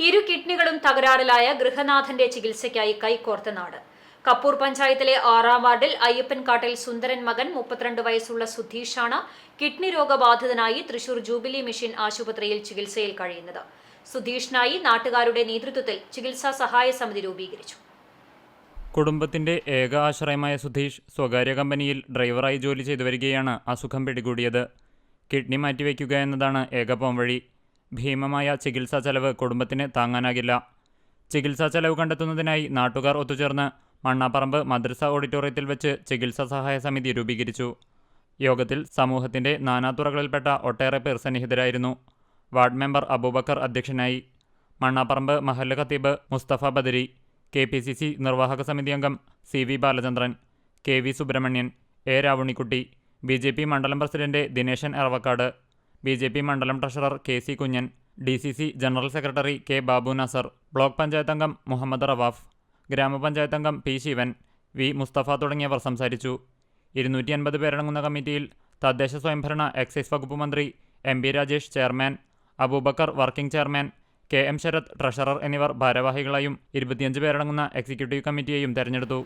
ഇരു കിഡ്നികളും തകരാറിലായ ഗൃഹനാഥന്റെ ചികിത്സയ്ക്കായി കൈകോർത്ത നാട്. കപ്പൂർ പഞ്ചായത്തിലെ ആറാം വാർഡിൽ അയ്യപ്പൻകാട്ടിൽ സുന്ദരൻ മകൻ മുപ്പത്തിരണ്ട് വയസ്സുള്ള സുധീഷാണ് കിഡ്നി രോഗബാധിതനായി തൃശൂർ ജൂബിലി മിഷൻ ആശുപത്രിയിൽ ചികിത്സയിൽ കഴിയുന്നത്. സുധീഷിനായി നാട്ടുകാരുടെ നേതൃത്വത്തിൽ ചികിത്സാ സഹായ സമിതി രൂപീകരിച്ചു. കുടുംബത്തിന്റെ ഏക ആശ്രയമായ സുധീഷ് സ്വകാര്യ കമ്പനിയിൽ ഡ്രൈവറായി ജോലി ചെയ്തു വരികയാണ് അസുഖം പിടികൂടിയത്. കിഡ്നി മാറ്റിവെക്കുക എന്നതാണ് ഏക പോംവഴി ഭീമമായ ചികിത്സാ ചെലവ് കുടുംബത്തിന് താങ്ങാനാകില്ല. ചികിത്സാ ചെലവ് കണ്ടെത്തുന്നതിനായി നാട്ടുകാർ ഒത്തുചേർന്ന് മണ്ണാപ്പറമ്പ് മദ്രസ ഓഡിറ്റോറിയത്തിൽ വെച്ച് ചികിത്സാ സഹായ സമിതി രൂപീകരിച്ചു. യോഗത്തിൽ സമൂഹത്തിന്റെ നാനാതുറകളിൽപ്പെട്ട ഒട്ടേറെ പേർ സന്നിഹിതരായിരുന്നു. വാർഡ് മെമ്പർ അബൂബക്കർ അധ്യക്ഷനായി. മണ്ണാപ്പറമ്പ് മഹല്ല് ഖത്തീബ് Mustafa Badari K P C C നിർവാഹക സമിതി അംഗം C V Balachandran K V Subrahmanyan A Ravunnikutty B J P മണ്ഡലം president Dineshan Eravakkad B J P മണ്ഡലം treasurer K C Kunjan D C C general secretary K Babu Nasar block panchayat അംഗം മുഹമ്മദ് റവാഫ് ഗ്രാമപഞ്ചായത്ത് അംഗം P Shivan V Mustafa തുടങ്ങിയവർ സംസാരിച്ചു. ഇരുന്നൂറ്റി അൻപത് പേരടങ്ങുന്ന കമ്മിറ്റിയിൽ തദ്ദേശ സ്വയംഭരണ എക്സൈസ് വകുപ്പ് മന്ത്രി M B Rajesh chairman Abubakar working chairman K M Sharath treasurer എന്നിവർ ഭാരവാഹികളായും ഇരുപത്തിയഞ്ച് പേരടങ്ങുന്ന എക്സിക്യൂട്ടീവ് കമ്മിറ്റിയെയും തെരഞ്ഞെടുത്തു.